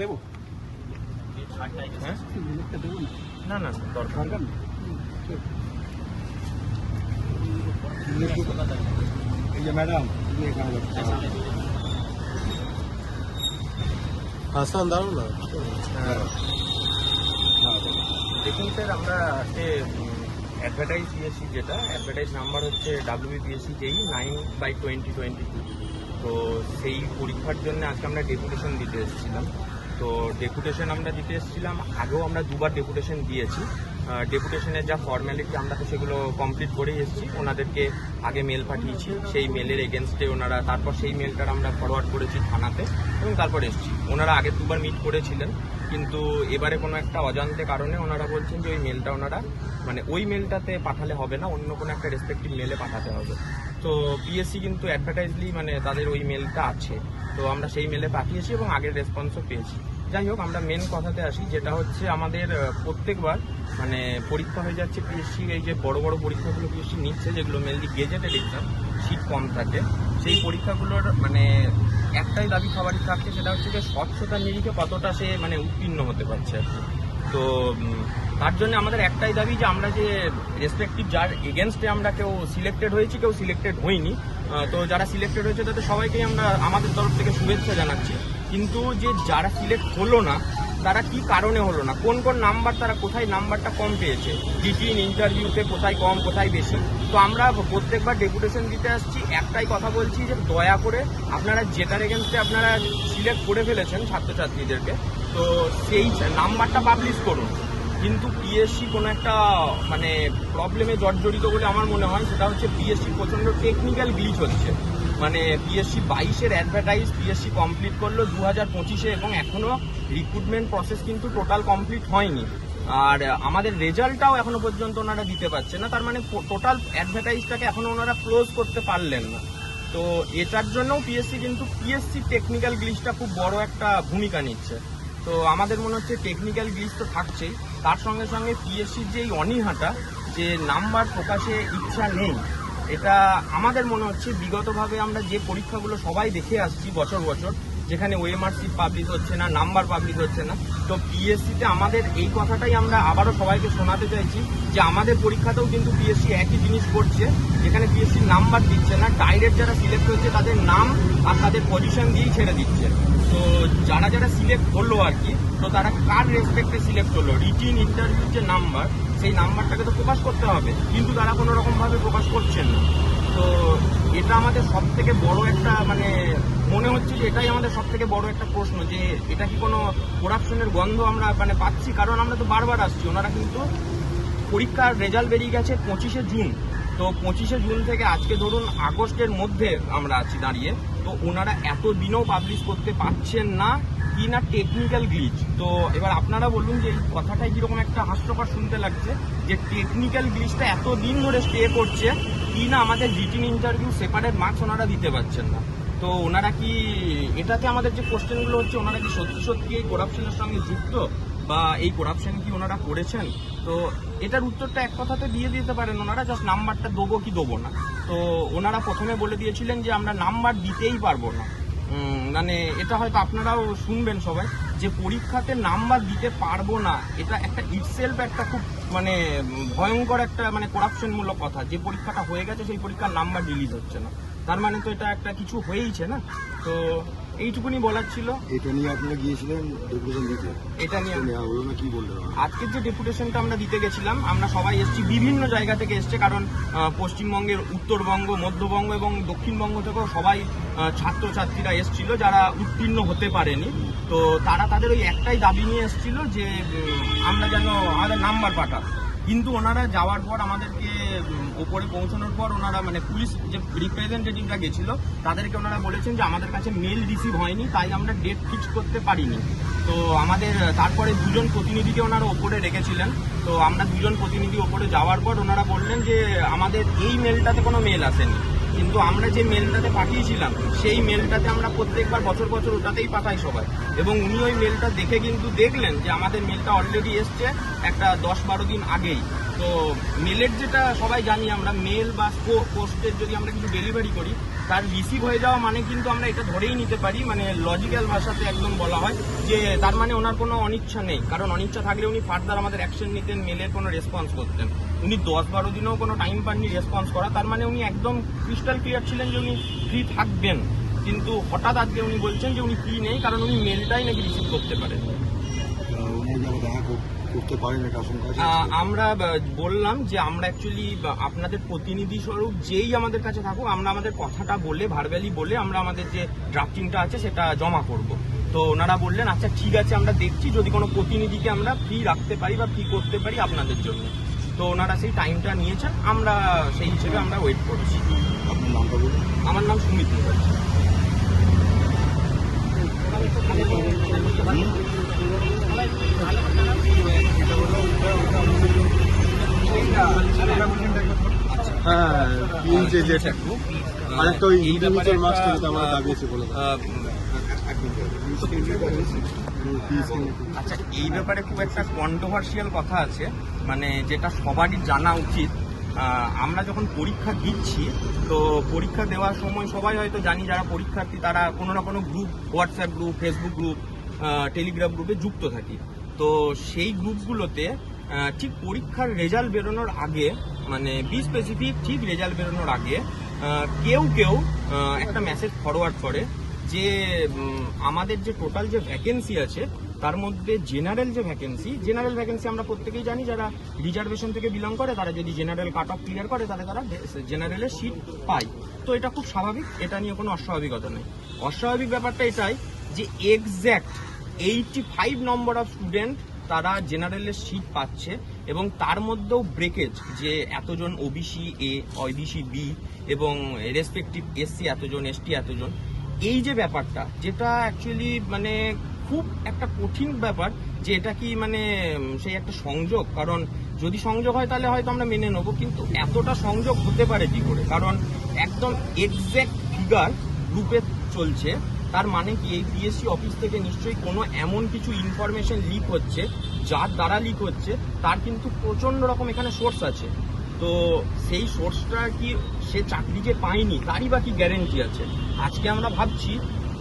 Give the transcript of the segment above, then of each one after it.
দেবো? হ্যাঁ? দেবো না না না দরকার এই যে ম্যাডাম হাসান দাঁড়ান না? হ্যাঁ। দেখুন স্যার আমরা আজকে অ্যাডভার্টাইজ দিয়েছি যেটা। অ্যাডভার্টাইজ নাম্বার হচ্ছে ডাব্লিউবিপিএসসি যেই nine by twenty twenty two তো সেই পরীক্ষার জন্য আজকে আমরা ডেপুটেশন দিতে এসেছিলাম। তো ডেপুটেশন আমরা দিতে এসেছিলাম। আগেও আমরা দুবার ডেপুটেশন দিয়েছি। ডেপুটেশনের যা ফর্ম্যালিটি আমরা তো সেগুলো কমপ্লিট করেই এসেছি। ওনাদেরকে আগে মেল পাঠিয়েছি। সেই মেলের এগেনস্টে ওনারা, তারপর সেই মেলটার আমরা ফরওয়ার্ড করেছি থানাতে এবং তারপর এসেছি। ওনারা আগে দুবার মিট করেছিলেন, কিন্তু এবারে কোনো একটা অজান্তে কারণে ওনারা বলছেন যে ওই মেলটা ওনারা মানে ওই মেলটাতে পাঠালে হবে না, অন্য কোনো একটা রেসপেক্টিভ মেলে পাঠাতে হবে। তো পিএসসি কিন্তু অ্যাডভার্টাইজলি মানে তাদের ওই মেলটা আছে তো আমরা সেই মেলে পাঠিয়েছি এবং আগের রেসপন্সও পেয়েছি যাই হোক, আমরা মেন কথাতে আসি, যেটা হচ্ছে আমাদের প্রত্যেকবার মানে পরীক্ষা হয়ে যাচ্ছে পিএসসি এই যে বড় বড় পরীক্ষাগুলো পিএসসি নিচ্ছে, যেগুলো মেনলি গেজেটেড এক্সাম সিট কম থাকে, সেই পরীক্ষাগুলোর মানে একটাই দাবি সবারই থাকছে, সেটা হচ্ছে যে স্বচ্ছতার নিরিখে কতটা সে মানে উত্তীর্ণ হতে পারছে আর। তো তার জন্য আমাদের একটাই দাবি যে আমরা যে রেসপেক্টিভ যার এগেনস্টে আমরা কেউ সিলেক্টেড হয়েছি, কেউ সিলেক্টেড হইনি তো যারা সিলেক্টেড হয়েছে তাদের সবাইকেই আমরা আমাদের তরফ থেকে শুভেচ্ছা জানাচ্ছি। কিন্তু যে যারা সিলেক্ট হলো না, তারা কি কারণে হলো না? কোন কোন নাম্বার তারা কোথায় নাম্বারটা কম পেয়েছে? রিটিন ইন্টারভিউতে কোথায় কম, কোথায় বেশি? তো আমরা প্রত্যেকবার ডেপুটেশন দিতে আসছি। একটাই কথা বলছি যে দয়া করে আপনারা জেতার এগেনস্টে আপনারা সিলেক্ট করে ফেলেছেন ছাত্রছাত্রীদেরকে, তো সেই নাম্বারটা পাবলিশ করুন। কিন্তু পিএসসি কোনো একটা মানে প্রবলেমে জর্জরিত বলে আমার মনে হয়, সেটা হচ্ছে পিএসসি প্রচণ্ড টেকনিক্যাল গ্লিচ হচ্ছে। মানে পিএসসি বাইশের অ্যাডভার্টাইজ পিএসসি কমপ্লিট করল দু হাজার পঁচিশে এবং এখনও রিক্রুটমেন্ট প্রসেস কিন্তু টোটাল কমপ্লিট হয়নি। আর আমাদের রেজাল্টটাও এখনও পর্যন্ত ওনারা দিতে পারছে না, তার মানে টোটাল অ্যাডভার্টাইজটাকে এখনও ওনারা ক্লোজ করতে পারলেন না। তো এটার জন্যও পিএসসি কিন্তু পিএসসি টেকনিক্যাল গ্লিচটা খুব বড় একটা ভূমিকা নিচ্ছে। তো আমাদের মনে হচ্ছে টেকনিক্যাল গ্লিচ তো থাকছেই। তার সঙ্গে সঙ্গে পিএসসির যে এই অনীহাটা, যে নাম্বার প্রকাশে ইচ্ছা নেই, এটা আমাদের মনে হচ্ছে বিগতভাবে আমরা যে পরীক্ষাগুলো সবাই দেখে আসছি বছর বছর যেখানে ওএমআর সিট পাবলিশ হচ্ছে না নাম্বার পাবলিশ হচ্ছে না। তো পিএসসিতে আমাদের এই কথাটাই আমরা আবারও সবাইকে শোনাতে চাইছি যে আমাদের পরীক্ষাতেও কিন্তু পিএসসি একই জিনিস করছে। যেখানে পিএসসি নাম্বার দিচ্ছে না ডাইরেক্ট যারা সিলেক্ট হচ্ছে তাদের নাম আর তাদের পজিশন দিয়েই ছেড়ে দিচ্ছে। তো যারা যারা সিলেক্ট হলো আর কি, তো তারা কার রেসপেক্টে সিলেক্ট হলো রিটিন ইন্টারভিউ যে নাম্বার সেই নাম্বারটাকে তো প্রকাশ করতে হবে। কিন্তু তারা কোনো রকম ভাবে প্রকাশ করছেন না। তো এটা আমাদের সব থেকে বড় একটা মানে মনে হচ্ছে যে এটাই আমাদের সব থেকে বড় একটা প্রশ্ন যে এটা কি কোনো করাপশনের গন্ধ আমরা মানে পাচ্ছি? কারণ আমরা তো বারবার আসছি। ওনারা কিন্তু পরীক্ষার রেজাল্ট বেরিয়ে গেছে পঁচিশে জুন। তো পঁচিশে জুন থেকে আজকে ধরুন আগস্টের মধ্যে আমরা আছি দাঁড়িয়ে। তো ওনারা এত দিনও পাবলিশ করতে পারছেন না, কি না টেকনিক্যাল গ্লিচ তো এবার আপনারা বলুন যে এই কথাটাই কীরকম একটা হাস্যকর শুনতে লাগছে, যে টেকনিক্যাল গ্লিচটা এত দিন ধরে স্টে করছে, কি না আমাদের রিটিন ইন্টারভিউ সেপারেট মার্কস ওনারা দিতে পারছেন না। তো ওনারা কি, এটাতে আমাদের যে কোশ্চেনগুলো হচ্ছে, ওনারা কি সত্যি সত্যি এই করাপশনের সঙ্গে যুক্ত? বা এই করাপশন কি ওনারা করেছেন? তো এটার উত্তরটা এক কথাতে দিয়ে দিতে পারেন ওনারা জাস্ট নাম্বারটা দেবো কি দেবো না। তো ওনারা প্রথমে বলে দিয়েছিলেন যে আমরা নাম্বার দিতেই পারব না। মানে এটা হয়তো আপনারাও শুনবেন সবাই, যে পরীক্ষাতে নাম্বার দিতে পারব না, এটা একটা ইটসেলফ একটা খুব মানে ভয়ঙ্কর একটা মানে করাপশনমূলক কথা। যে পরীক্ষাটা হয়ে গেছে, সেই পরীক্ষার নাম্বার রিলিজ হচ্ছে না। তার মানে তো এটা একটা কিছু হয়েইছে না। তো এইটুকুনি বলার ছিল। এটা নিয়ে আপনারা গিয়েছিলেন ডেপুটেশন দিতে? এটা নিয়ে নেওয়া হলো না কি বললেন আজকের যে ডেপুটেশনটা আমরা দিতে গেছিলাম আমরা সবাই এসেছি বিভিন্ন জায়গা থেকে এসছে কারণ পশ্চিমবঙ্গের উত্তরবঙ্গ মধ্যবঙ্গ এবং দক্ষিণবঙ্গ থেকেও সবাই ছাত্রছাত্রীরা এসছিল যারা উত্তীর্ণ হতে পারেনি। তো তারা তাদের ওই একটাই দাবি নিয়ে এসেছিল যে আমরা যেন আমাদের নাম্বার পাঠাক। কিন্তু ওনারা যাওয়ার পর আমাদেরকে ওপরে পৌঁছানোর পর ওনারা মানে পুলিশ যে রিপ্রেজেন্টেটিভরা গেছিল, তাদেরকে ওনারা বলেছেন যে আমাদের কাছে মেল রিসিভ হয়নি, তাই আমরা ডেট ফিক্স করতে পারিনি। তো আমাদের, তারপরে দুজন প্রতিনিধিকে ওনারা ওপরে রেখেছিলেন। তো আমরা দুজন প্রতিনিধি ওপরে যাওয়ার পর ওনারা বললেন যে আমাদের এই মেলটাতে কোনো মেল আসেনি। কিন্তু আমরা যে মেলটাতে পাঠিয়েছিলাম, সেই মেলটাতে আমরা প্রত্যেকবার বছর বছর ওটাতেই পাঠাই সবাই। এবং উনি ওই মেলটা দেখে কিন্তু দেখলেন যে আমাদের মেলটা অলরেডি এসছে একটা দশ বারো দিন আগেই। তো মেলের যেটা সবাই জানি, আমরা মেল বা পোস্টের যদি আমরা কিছু ডেলিভারি করি তার রিসিভ হয়ে যাওয়া মানে কিন্তু আমরা এটা ধরেই নিতে পারি মানে লজিক্যাল ভাষাতে একদম বলা হয় যে তার মানে ওনার কোনো অনিচ্ছা নেই। কারণ অনিচ্ছা থাকলে উনি ফার্দার আমাদের অ্যাকশন নিতেন মেলের কোনো রেসপন্স করতেন। উনি দশ বারো দিনেও কোনো টাইম পাননি রেসপন্স করা। তার মানে উনি একদম ক্রিস্টাল ক্লিয়ার ছিলেন যে উনি ফ্রি থাকবেন। কিন্তু হঠাৎ আজকে উনি বলছেন যে উনি ফ্রি নেই, কারণ উনি মেলটাই নাকি রিসিভ করতে পারেন। করতে পারেন এটা আশঙ্কা আমরা বললাম যে আমরা অ্যাকচুয়ালি আপনাদের প্রতিনিধি স্বরূপ যেই আমাদের কাছে থাকুক আমরা আমাদের কথাটা বলে ভার্বালি বলে আমরা আমাদের যে ড্রাফটিংটা আছে সেটা জমা করব। তো ওনারা বললেন আচ্ছা ঠিক আছে আমরা দেখছি। যদি কোনো প্রতিনিধিকে আমরা ফ্রি রাখতে পারি বা ফ্রি করতে পারি আপনাদের জন্য। তো ওনারা সেই টাইমটা নিয়েছেন। আমরা সেই হিসেবে আমরা ওয়েট করছি। আপনার নামটা বলুন। আমার নাম সুমিত মুখার্জি। আচ্ছা এই ব্যাপারে খুব একটা কন্ট্রোভার্সিয়াল কথা আছে মানে যেটা সবারই জানা উচিত। আমরা যখন পরীক্ষা দিচ্ছি, তো পরীক্ষা দেওয়ার সময় সবাই হয়তো জানি যারা পরীক্ষার্থী, তারা কোনো না কোনো group WhatsApp group Facebook group Telegram গ্রুপে যুক্ত থাকি। তো সেই গ্রুপগুলোতে ঠিক পরীক্ষার রেজাল্ট বেরোনোর আগে মানে বি স্পেসিফিক ঠিক রেজাল্ট বেরোনোর আগে কেউ কেউ একটা মেসেজ ফরওয়ার্ড করে যে আমাদের যে টোটাল যে ভ্যাকেন্সি আছে, তার মধ্যে জেনারেল যে ভ্যাকেন্সি জেনারেল ভ্যাকেন্সি আমরা প্রত্যেকেই জানি, যারা রিজার্ভেশন থেকে বিলং করে, তারা যদি জেনারেল কাট অফ ক্লিয়ার করে, তাহলে তারা জেনারেলের সিট পায়। তো এটা খুব স্বাভাবিক, এটা নিয়ে কোনো অস্বাভাবিকতা নেই। অস্বাভাবিক ব্যাপারটা এটাই যে exact eighty five number of student তারা জেনারেলের সিট পাচ্ছে এবং তার মধ্যেও ব্রেকেজ যে এতজন ওবিসি এ ওবিসি বি এবং রেসপেক্টিভ এসসি এতজন এসটি এতজন, এই যে ব্যাপারটা, যেটা অ্যাকচুয়ালি মানে খুব একটা কঠিন ব্যাপার যে এটা কি মানে সেই একটা সংযোগ, কারণ যদি সংযোগ হয় তাহলে হয়তো আমরা মেনে নেব, কিন্তু এতটা সংযোগ হতে পারে কি করে? কারণ একদম এক্স্যাক্ট ফিগার রূপে চলছে। তার মানে কি, এই পিএসসি অফিস থেকে নিশ্চয়ই কোনো এমন কিছু ইনফরমেশন লিক হচ্ছে, যার দ্বারা লিক হচ্ছে, তার কিন্তু প্রচণ্ড রকম এখানে সোর্স আছে। তো সেই সোর্সটা কি সে চাকরি যে পায়নি, তারই বা কি গ্যারেন্টি আছে? আজকে আমরা ভাবছি,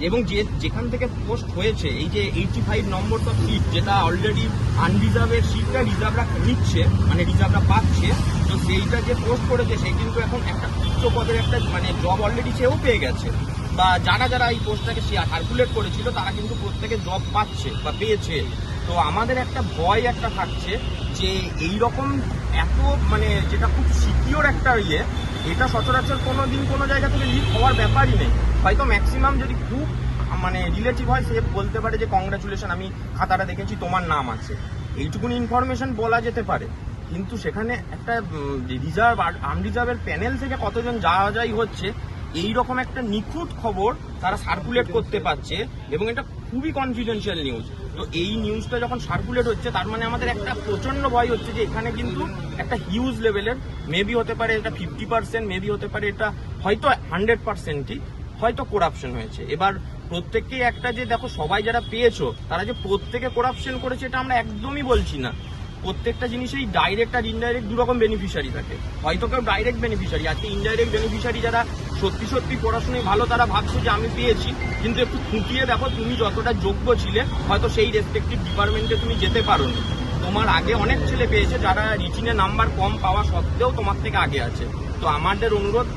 এবং যে যেখান থেকে পোস্ট হয়েছে, এই যে eighty five number of seat যেটা অলরেডি আনরিজার্ভের সিটটা রিজার্ভরা নিচ্ছে মানে রিজার্ভরা পাচ্ছে, তো সেইটা যে পোস্ট করেছে, সে কিন্তু এখন একটা উচ্চ পদের একটা মানে জব অলরেডি সেও পেয়ে গেছে। বা যারা যারা এই পোস্টটাকে সার্কুলেট করেছিল, তারা কিন্তু প্রত্যেকে জব পাচ্ছে বা পেয়েছে। তো আমাদের একটা ভয় একটা থাকছে যে এই রকম এত মানে যেটা খুব সিকিওর একটা ইয়ে এটা সচরাচর কোনো দিন কোনো জায়গা থেকে লিক হওয়ার ব্যাপারই নেই। হয়তো ম্যাক্সিমাম যদি খুব মানে রিলেটিভ হয়, সে বলতে পারে যে কংগ্রাচুলেশন আমি খাতাটা দেখেছি, তোমার নাম আছে। এইটুকুনি ইনফরমেশন বলা যেতে পারে। কিন্তু সেখানে একটা রিজার্ভ আনরিজার্ভের প্যানেল থেকে কতজন যাওয়া যাই হচ্ছে এই রকম একটা নিখুঁত খবর তারা সার্কুলেট করতে পারছে এবং এটা খুবই কনফিডেন্সিয়াল নিউজ তো এই নিউজটা যখন সার্কুলেট হচ্ছে, তার মানে আমাদের একটা প্রচণ্ড ভয় হচ্ছে যে এখানে কিন্তু একটা হিউজ লেভেলের মেবি হতে পারে এটা ফিফটি পার্সেন্ট মেবি হতে পারে এটা হয়তো হান্ড্রেড পার্সেন্টই হয়তো করাপশন হয়েছে। এবার প্রত্যেককেই একটা যে দেখো, সবাই যারা পেয়েছ, তারা যে প্রত্যেকে করাপশন করেছে, এটা আমরা একদমই বলছি না। প্রত্যেকটা জিনিসেই ডাইরেক্ট আর ইনডাইরেক্ট দু রকম বেনিফিশিয়ারি থাকে। হয়তো কেউ ডাইরেক্ট বেনিফিশিয়ারি আজকে ইনডাইরেক্ট বেনিফিশিয়ারি যারা সত্যি সত্যি পড়াশোনায় ভালো তারা ভাবছে যে আমি পেয়েছি, কিন্তু একটু খুঁটিয়ে দেখো তুমি যতটা যোগ্য ছিলে, হয়তো সেই রেসপেক্টিভ ডিপার্টমেন্টে তুমি যেতে পারোনি। তোমার আগে অনেক ছেলে পেয়েছে যারা রিটিনে নাম্বার কম পাওয়া সত্ত্বেও তোমার থেকে আগে আছে। তো আমাদের অনুরোধ